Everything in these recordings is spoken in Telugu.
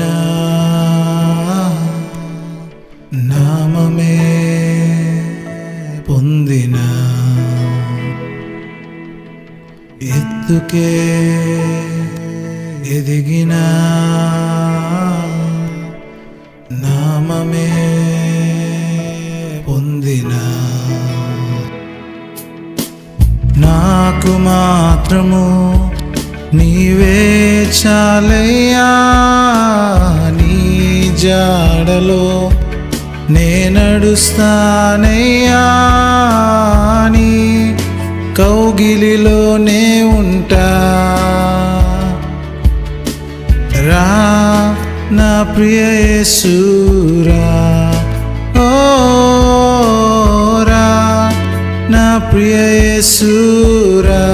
ఎదిగిన నామమే పొందిన ఎత్తుకే ఎదిగిన నామమే పొందిన నాకు మాత్రము నీవే చాలయ్యా నీ జాడలో నేనడుస్తానయ్యా నీ కౌగిలిలోనే ఉంటా. రా నా ప్రియ యేసూరా ఓ రా నా ప్రియ యేసూరా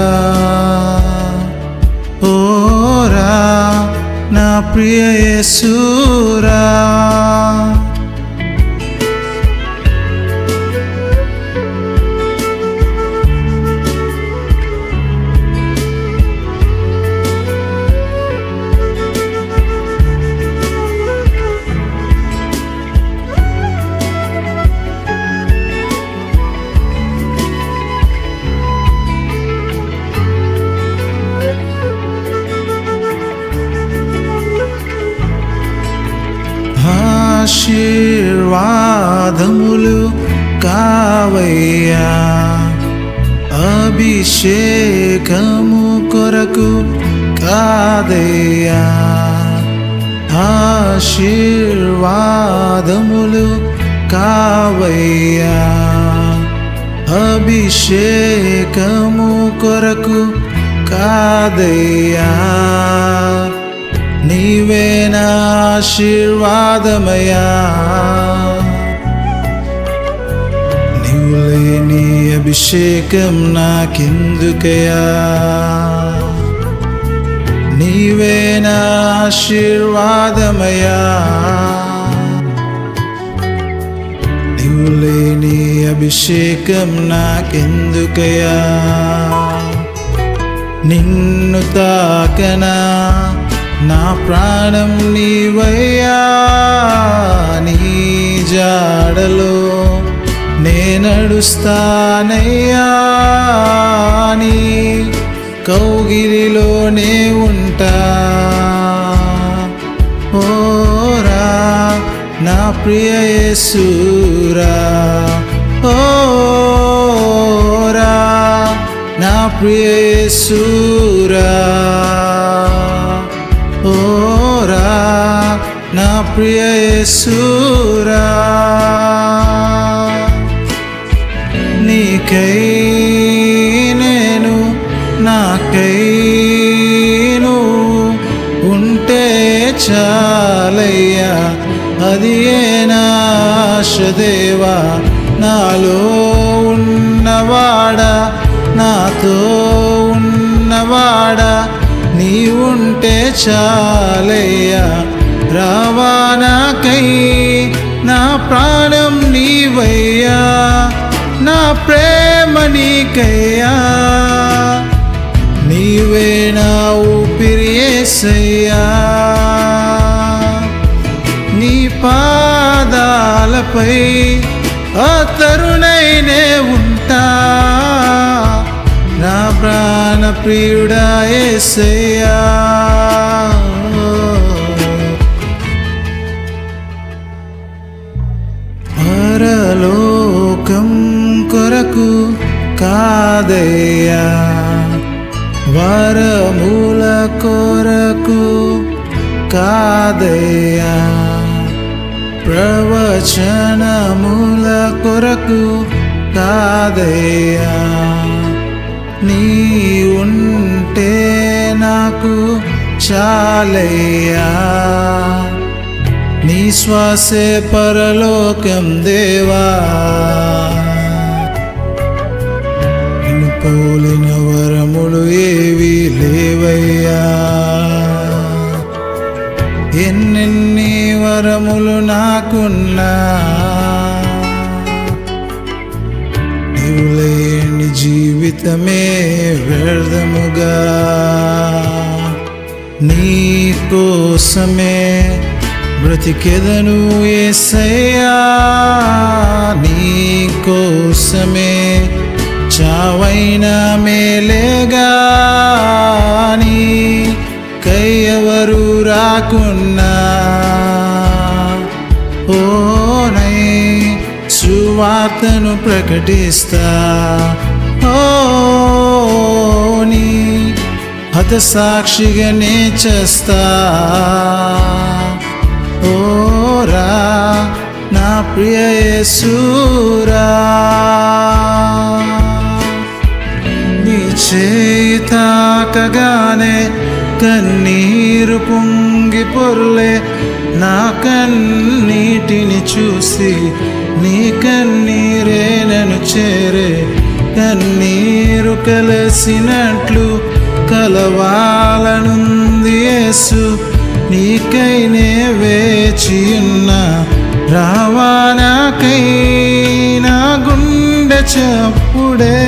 నా ప్రియ ఆశీర్వాదములు కావయ్యా. అభిషేకము కొరకు కాదయ్యా. ఆశీర్వాదములు కావయ్యా. అభిషేకము కొరకు కాదయ్యా. నీవే నా ఆశీర్వాదమయా నీవు లేని అభిషేకం నాకెందుకయా నీవే నా ఆశీర్వాదమయా నీవు లేని అభిషేకం నాకెందుకయా నిన్ను తాకనా నా ప్రాణం నీవయ్యా నీ జాడలో నేనడుస్తానయ్యా నీ కౌగిలిలోనే ఉంటా. ఓరా నా ప్రియ యేసూరా ఓరా నా ప్రియ యేసూరా నా నీకై నేను నాకై ఉంటే చాలయ్యా. అది ఏ నాశదేవా నాలో ఉన్నవాడా? నాతో ఉన్నవాడా? నీ ఉంటే చాలయ్యా. రావానాకై నా ప్రాణం నీవయ్యా నా ప్రేమ నీకయ్యా. నీవే నా ఊపిరి యేసయ్యా నీ పాదాలపై ఆ తరుణైనే ఉంటా. నా ప్రాణ ప్రియుడా ఏసయ్యా. పరలోకం కొరకు కాదయ్యా. వరముల కొరకు కాదయ్యా. ప్రవచనముల కొరకు కాదయ్యా. నీ ఉంటే నాకు చాలయ్యా. నీ శ్వాసే పరలోకం దేవా. పోలిన వరములు ఏవి లేవయ్యా. ఎన్నెన్ని వరములు నాకున్నా. నీవు లేని జీవితమే వ్యర్థముగా. నీ కోసమే బ్రతికెదను ఏసయ్యా నీ కోసమే చావైన మేలేగా నీ కయ్యవరు రాకున్నా. ఓనై సువార్తను ప్రకటిస్తా. ఓని హత సాక్షిగానే చేస్తా ఓరా నా ప్రియ యేసూరా. నీ చేయి తాకగానే కన్నీరు పొంగి పొర్లే నా కన్నీటిని చూసి నీ కన్నీరే నన్ను చేరే. కన్నీరు కలిసినట్లు కలవాలనుంది యేసు. నీకైనే వేచి ఉన్న రావానాకై నా గుండె చప్పుడే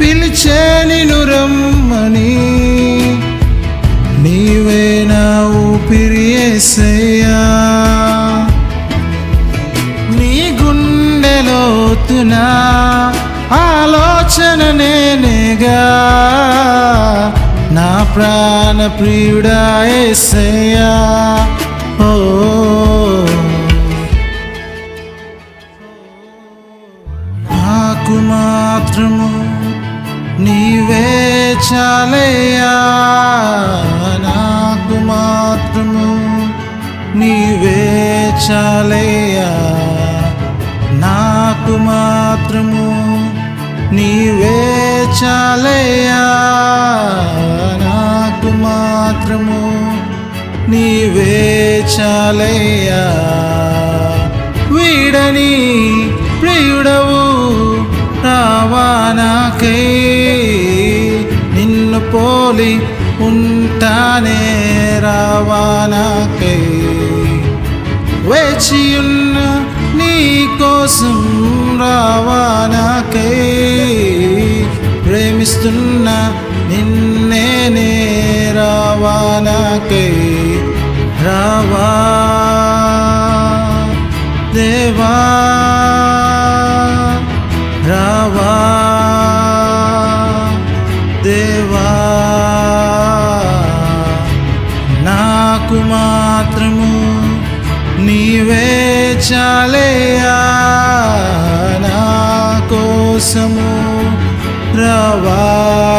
పిలిచే నిను రమ్మని. నీవే నా ఊపిరి ఏసయ్యా. నీ గుండెలోతున ఆలోచన నేనేగా నా ప్రాణ ప్రియుడా యేసయ్యా ఓ. నాకు మాత్రము నీవే చాలయ్యా. నాకు మాత్రము నీవే చాలయ్యా. నాకు మాత్రము నీవే చాలయ్యా. మాత్రము నీవే చాలయ్యా. వీడని ప్రియుడవు రావానాకై నిన్ను పోలి ఉంటానే రావానాకై వేచియున్న నీ కోసం రావానాకై ప్రేమిస్తున్న నిన్నేనే రావానాకై రావా. దేవా రావా. దేవా నాకు మాత్రము నీవే చాలయ్యా నా కోసము రవాయసేయా